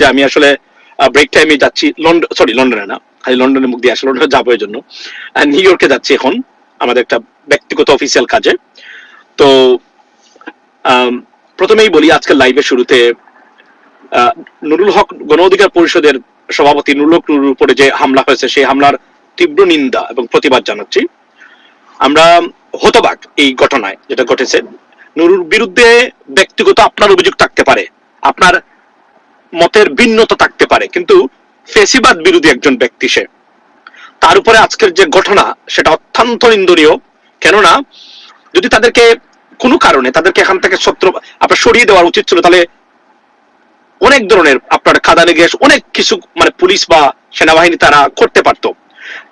যে আমি আসলে ব্রেক টাইমে যাচ্ছি লন্ডন সরি লন্ডনে না, খালি লন্ডনে মুখ দিয়ে আসলে লন্ডনে যাব এই জন্য। নিউ ইয়র্কে যাচ্ছি এখন, আমাদের একটা ব্যক্তিগত অফিসিয়াল কাজে। তো প্রথমেই বলি, আজকের লাইভের শুরুতে নুরুল হক গণ অধিকার পরিষদের সভাপতি নুরুল হক নুরুর উপরে যে হামলা হয়েছে, সেই হামলার তীব্র নিন্দা এবং প্রতিবাদ জানাচ্ছি। আমরা হতবাক এই ঘটনায় যেটা ঘটেছে। নুরুর বিরুদ্ধে ব্যক্তিগত আপনার অভিযোগ থাকতে পারে। আপনার মতের ভিন্নতা থাকতে পারে, কিন্তু ফেসিবাদ বিরোধী একজন ব্যক্তি সে। তার উপরে আজকের যে ঘটনা, সেটা অত্যন্ত নিন্দনীয়। কেননা, যদি তাদেরকে কোনো কারণে, তাদেরকে এখান থেকে ছত্র আপনার সরিয়ে দেওয়া উচিত ছিল, তাহলে অনেক ধরনের আপনার খাদানে গ্যাস অনেক কিছু মানে পুলিশ বা সেনাবাহিনী তারা করতে পারতো।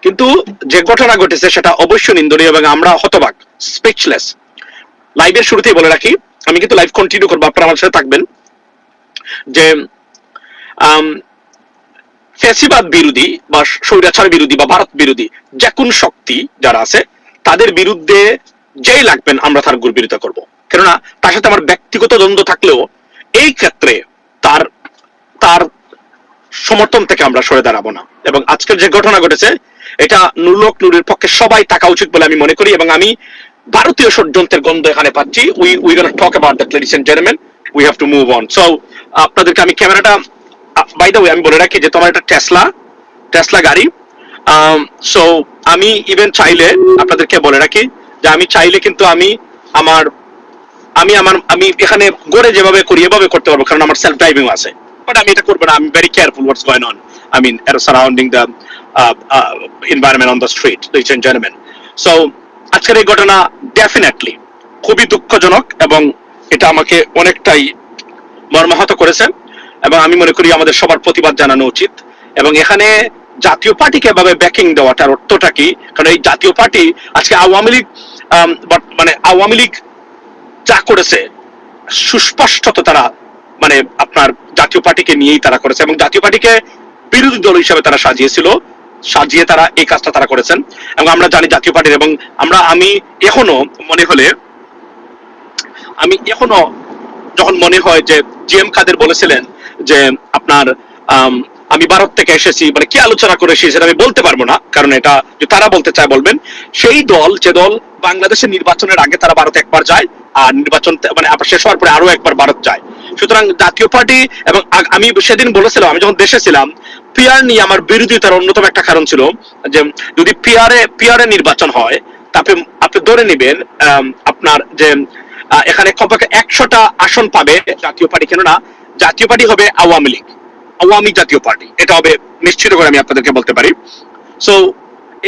কিন্তু যে ঘটনা ঘটেছে, সেটা অবশ্যই নিন্দনীয় এবং আমরা হতবাক স্পিচলেস লাইভের শুরুতেই বলে রাখি, আমি কিন্তু লাইভ কন্টিনিউ করব, আপনারা আমার সাথে থাকবেন, যে ফ্যাসিবাদ বিরোধী বা স্বৈরাচার বিরোধী বা ভারত বিরোধী যে কোন শক্তি যারা আছে, তাদের বিরুদ্ধে যেই লাগবেন আমরা তার গুর বিরোধিতা করব। কেননা তার সাথে আমার ব্যক্তিগত দ্বন্দ্ব থাকলেও এই ক্ষেত্রে তার তার সমর্থন থেকে আমরা সরে দাঁড়াবো না। এবং আজকের যে ঘটনা ঘটেছে, এটা নুরুলক নুরের পক্ষে সবাই থাকা উচিত বলে আমি মনে করি এবং আমি ভারতীয় ষড়যন্ত্রের গন্ধ এখানে পাচ্ছি। We we talk about that ladies and gentleman we have to move on so আপনাদেরকে আমি ক্যামেরাটা বাই দ্য ওয়ে আমি বলে রাখি যে তোমার একটা টেসলা টেসলা গাড়ি। সো আমি ইভেন চাইলে আপনাদেরকে বলে রাখি যে আমি চাইলে কিন্তু আমি আমার আমি আমার, আমি এখানে গড়ে যেভাবে করি, এভাবে করতে পারব, কারণ আমার সেলফ ড্রাইভিং আছে। বাট আমি এটা করব না আমি very careful what's going on I mean surrounding the environment on the street ladies and gentleman so আজকের এই ঘটনা ডেফিনেটলি খুবই দুঃখজনক এবং এটা আমাকে অনেকটাই মর্মাহত করেছে। এবং আমি মনে করি আমাদের সবার প্রতিবাদ জানানো উচিত। এবং এখানে জাতীয় পার্টিকে এভাবে ব্যাকিং দেওয়াটার অর্থটা কি? কারণ এই জাতীয় পার্টি আজকে আওয়ামী লীগ মানে আওয়ামী লীগ যা করেছে, সুস্পষ্টত তারা মানে আপনার জাতীয় পার্টিকে নিয়েই তারা করেছে এবং জাতীয় পার্টিকে বিরোধী দল হিসাবে তারা সাজিয়েছিল, সাজিয়ে তারা এই কাজটা তারা করেছেন। এবং আমরা জানি জাতীয় পার্টির এবং আমরা, আমি এখনও মনে হলে, আমি এখনও যখন মনে হয় যে জি এম কাদের বলেছিলেন যে আপনার, আমি ভারত থেকে এসেছি মানে কি আলোচনা করে এসেছি আমি বলতে পারব না, কারণ এটা তারা বলতে চায় বলবেন। সেই দল, যে দল বাংলাদেশের নির্বাচনের আগে তারা ভারতে একবার যায়, আর নির্বাচন মানে শেষ হওয়ার পরে আরও একবার ভারত যায়। সুতরাং জাতীয় পার্টি এবং আমি সেদিন বলেছিলাম, আমি যখন দেশে ছিলাম, পিয়ার নিয়ে আমার বিরোধিতার অন্যতম একটা কারণ ছিল যে যদি পিয়ারে পিয়ারে নির্বাচন হয় তারপরে আপনি ধরে নেবেন আপনার যে এখানে কমপক্ষে একশোটা আসন পাবে জাতীয় পার্টি, কেননা জাতীয় পার্টি হবে আওয়ামী লীগ। আওয়ামী জাতীয় পার্টি। এটা হবে, নিশ্চিত করে আমি আপনাদেরকে বলতে পারি। সো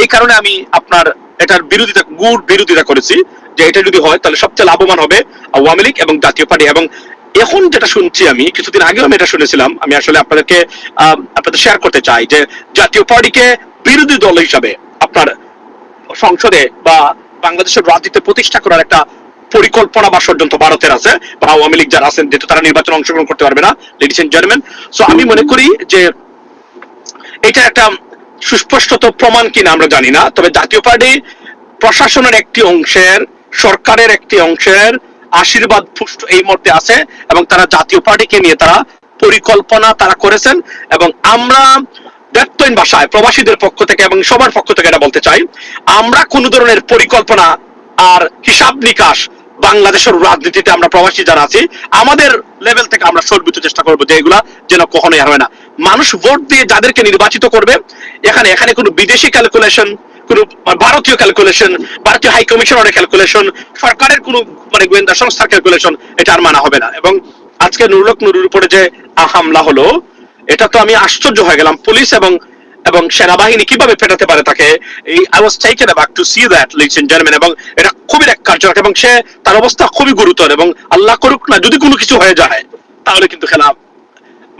এই কারণে আমি আপনার এটার বিরোধিতা, গুড় বিরোধিতা করেছি যে এটা যদি হয়, তাহলে সবচেয়ে লাভবান হবে আওয়ামী লীগ এবং জাতীয় পার্টি। এবং এখন যেটা শুনছি আমি, কিছুদিন আগেও আমি এটা শুনেছিলাম, আমি আসলে আপনাদেরকে আপনাদের শেয়ার করতে চাই যে জাতীয় পার্টিকে বিরোধী দল হিসাবে আপনার সংসদে বা বাংলাদেশের রাজনীতি প্রতিষ্ঠা করার একটা পরিকল্পনা বা ষড়যন্ত্র ভারতের আছে বা আওয়ামী লীগ যারা আছেন, যেহেতু তারা নির্বাচন অংশগ্রহণ করতে পারবে না লেডিস এন্ড জেন্টলম্যান সো আমি মনে করি যে এটা একটা সুস্পষ্টত প্রমাণ কিনা আমরা জানি না, তবে জাতীয় পার্টি প্রশাসনের একটি অংশের, সরকারের একটি অংশের আশীর্বাদ পুষ্ট এই মুহূর্তে আছে এবং তারা জাতীয় পার্টিকে নিয়ে তারা পরিকল্পনা তারা করেছেন এবং আমরা ব্যক্তহীন ভাষায় প্রবাসীদের পক্ষ থেকে এবং সবার পক্ষ থেকে এটা বলতে চাই, আমরা কোন ধরনের পরিকল্পনা আর হিসাব নিকাশ বাংলাদেশের রাজনীতিতে আমরা প্রবাসী যারা আছি, আমাদের লেভেল থেকে আমরা সর্বোচ্চ চেষ্টা করব যে এগুলা যেন কখনোই হয় না। মানুষ ভোট দিয়ে যাদেরকে নির্বাচিত করবে, এখানে এখানে কোনো বিদেশি ক্যালকুলেশন কোনো ভারতীয় ক্যালকুলেশন ভারতীয় হাই কমিশনারের ক্যালকুলেশন সরকারের কোনো মানে গোয়েন্দা সংস্থার ক্যালকুলেশন এটা আর মানা হবে না। এবং আজকে নুরুলক নুরুর উপরে যে হামলা হলো, এটা তো আমি আশ্চর্য হয়ে গেলাম। পুলিশ এবং এবং সেনাবাহিনী কীভাবে পেটাতে পারে তাকে, এই I was taken aback to see that ladies and gentleman এবং এটা খুবই এক কার্যকর এবং সে, তার অবস্থা খুবই গুরুতর, এবং আল্লাহ করুক না, যদি কোনো কিছু হয়ে যায়, তাহলে কিন্তু খেলা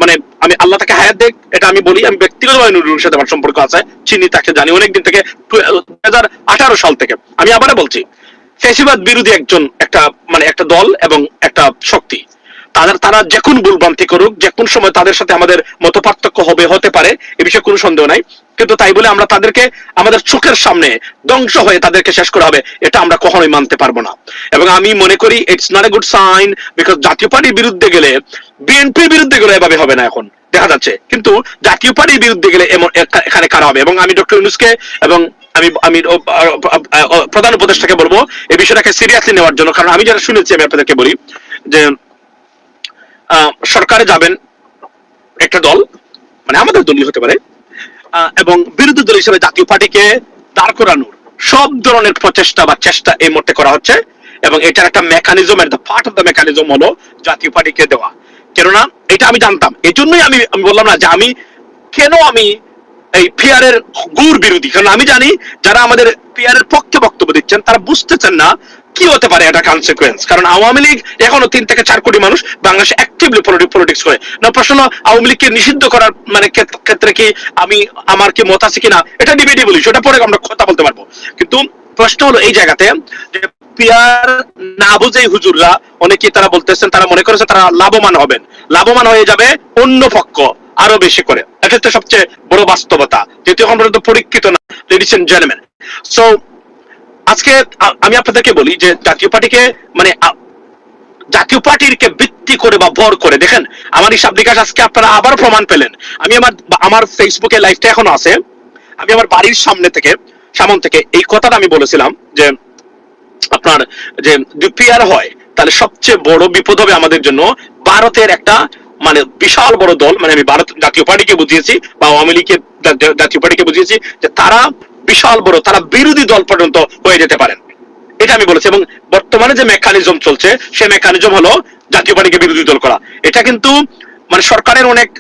মানে আমি আল্লাহ তাকে হায়াত দেখ এটা আমি বলি, আমি ব্যক্তিগতভাবে নুরুর সাথে আমার সম্পর্ক আছে, চিনি তাকে জানি অনেকদিন থেকে দুই হাজার আঠারো সাল থেকে। আমি আবারও বলছি, ফেসিবাদ বিরোধী একজন, একটা মানে একটা দল এবং একটা শক্তি। তাদের, তারা যে কোন ভুলভ্রান্তি করুক, যে কোন সময় তাদের সাথে আমাদের মত পার্থক্য হবে, হতে পারে, এ বিষয়ে কোনো সন্দেহ নাই। কিন্তু তাই বলে আমরা তাদেরকে, আমাদের চোখের সামনে ধ্বংস হয়ে তাদেরকে শেষ করা হবে, এটা আমরা কখনোই মানতে পারব না। এবং আমি মনে করি it's not a good sign because জাতীয় পার্টির বিরুদ্ধে গেলে বিএনপির বিরুদ্ধে গেলে এভাবে হবে না এখন, দেখা যাচ্ছে। কিন্তু জাতীয় পার্টির বিরুদ্ধে গেলে এমন এখানে কারা হবে? এবং আমি ডক্টর ইউনুসকে এবং আমি আমি প্রধান উপদেষ্টাকে বলব এই বিষয়টাকে সিরিয়াসলি নেওয়ার জন্য। কারণ আমি যারা শুনেছি, আমি আপনাদেরকে বলি, যে সরকারে যাবেন একটা দল মানে আমাদের দলই হতে পারে এবং বিরোধী দল হিসেবে জাতীয় পার্টিকে দাঁড় করানোর সব ধরনের প্রচেষ্টা বা চেষ্টা এই মুহূর্তে করা হচ্ছে, এবং এটার একটা মেকানিজম এর পার্ট অফ দ্য মেকানিজম হলো জাতীয় পার্টিকে দেওয়া। কেননা, এটা আমি জানতাম। এই জন্যই আমি আমি বললাম না যে আমি, কেন আমি এই পিয়ারের গুড় বিরোধী? কারণ আমি জানি, যারা আমাদের পিয়ারের পক্ষে বক্তব্য দিচ্ছেন, তারা বুঝতেছেন না কি হতে পারে এটা কনসিকুয়েন্স কারণ আওয়ামী লীগ এখনও তিন থেকে চার কোটি মানুষ বাংলাদেশে অ্যাক্টিভলি পলিটিক্স করে। না, প্রশ্ন, আওয়ামী লীগকে নিষিদ্ধ করার মানে ক্ষেত্রে কি আমি, আমার কি মত আছে কিনা? এটা ডিবেটেবল এটা পরে আমরা কথা বলতে পারব। কিন্তু প্রশ্ন হলো এই জায়গাতে যে পিয়ার না বুঝেই হুজুররা অনেকে তারা বলতেছেন, তারা মনে করেছে তারা লাভবান হবেন। লাভবান হয়ে যাবে অন্য পক্ষ আরও বেশি করে। এটা হচ্ছে সবচেয়ে বড় বাস্তবতা এখন পর্যন্ত পরীক্ষিত না লেডিস এন্ড জেন্টলম্যান সো আজকে আমি আপনাদেরকে বলি যে জাতীয় পার্টিকে মানে জাতীয় পার্টিকে ভিত্তি করে বা ভর করে, দেখেন, আমার হিসাব নিকাশ আজকে আপনারা আবার প্রমাণ পেলেন। আমি আমার আমার ফেসবুকে লাইভটা এখনও আছে। আমি আমার বাড়ির সামনে থেকে, সামন থেকে এই কথাটা আমি বলেছিলাম যে, আপনার যে পিআর হয়, তাহলে সবচেয়ে বড় বিপদ হবে আমাদের জন্য ভারতের একটা মানে বিশাল বড় দল মানে আমি ভারত জাতীয় পার্টিকে বুঝিয়েছি বা আওয়ামী লীগের জাতীয় পার্টিকে বুঝিয়েছি যে তারা বিশাল বড়, তারা বিরোধী দল পর্যন্ত হয়ে যেতে পারেন। এটা আমি বলেছি। এবং বর্তমানে যে মেকানিজম চলছে সে মেকানিজম হলো জাতীয় পার্টিকে বিরোধী দল করা। এটা কিন্তু মানে সরকারের অনেক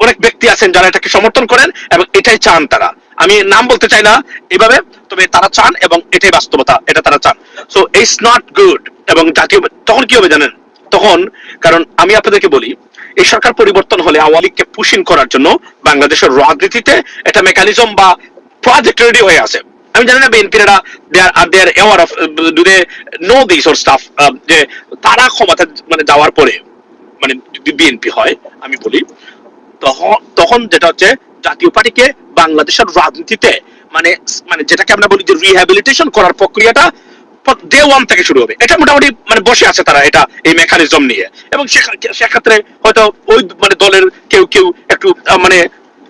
অনেক ব্যক্তি আছেন যারা এটাকে সমর্থন করেন এবং এটাই চান তারা। আমি নাম বলতে চাই না এভাবে, তবে তারা চান এবং এটাই বাস্তবতা, এটা তারা চান। সো ইটস নট গুড এবং জাতীয়, তখন কি হবে জানেন? তখন, কারণ আমি আপনাদেরকে বলি, এই সরকার পরিবর্তন হলে আওয়ামী লীগকে পুশিং করার জন্য বাংলাদেশের রাজনীতিতে এটা মেকানিজম বা প্রজেক্ট রেডি হয়ে আছে। আমি জানি না বিএনপিরা they are they are of do they know this or stuff যে তারা ক্ষমতা মানে যাওয়ার পরে মানে যদি বিএনপি হয়, আমি বলি তখন তখন যেটা হচ্ছে, জাতীয় পার্টিকে বাংলাদেশের রাজনীতিতে মানে মানে যেটাকে আমরা বলি যে রিহ্যাবিলিটেশন করার প্রক্রিয়াটা ডে ওয়ান থেকে শুরু হবে। এটা মোটামুটি মানে বসে আছে তারা এটা, এই মেকানিজম নিয়ে। এবং সেক্ষেত্রে হয়তো ওই মানে দলের কেউ কেউ একটু মানে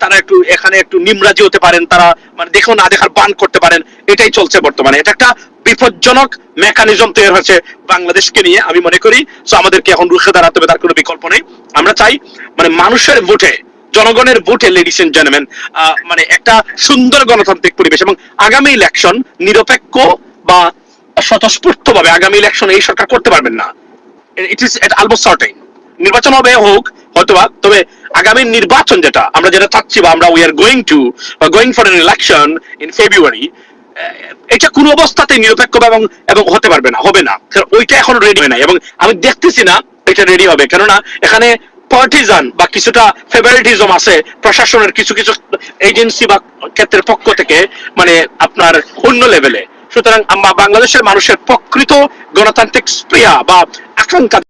তারা একটু এখানে একটু নিমরাজি হতে পারেন, তারা মানে দেখেও না দেখার বান করতে পারেন, এটাই চলছে বর্তমানে। এটা একটা বিপজ্জনক মেকানিজম তৈরি হয়েছে বাংলাদেশকে নিয়ে, আমি মনে করি। সো আমাদেরকে এখন রুখে দাঁড়াতে হবে, তার কোনো বিকল্প নেই। আমরা চাই মানে মানুষের ভোটে, জনগণের ভোটে লেডিস এন্ড জেন্টলম্যান মানে একটা সুন্দর গণতান্ত্রিক পরিবেশ এবং আগামী ইলেকশন নিরপেক্ষ বা স্বতঃস্ফূর্ত ভাবে আগামী ইলেকশন এই সরকার করতে পারবেন না। ইট ইস এট অলমোস্ট সার্টেন নির্বাচন হবে হোক হয়তোবা, তবে আগামী নির্বাচন যেটা, আমরা যেটা চাচ্ছি বা আমরা উই আর গোয়িং টু বা going for an election in February এটা কোনো অবস্থাতে নিরপেক্ষ এবং এবং হতে পারবে না, হবে না। ওইটা এখন রেডি হয় নাই। এবং আমি দেখতেছি না এটা রেডি হবে। কেননা এখানে পার্টিজান বা কিছুটা ফেভারিটিজম আছে, প্রশাসনের কিছু কিছু এজেন্সি বা ক্ষেত্রের পক্ষ থেকে মানে আপনার অন্য লেভেলে সুতরাং বাংলাদেশের মানুষের প্রকৃত গণতান্ত্রিক স্প্রিয়া বা আকাঙ্ক্ষা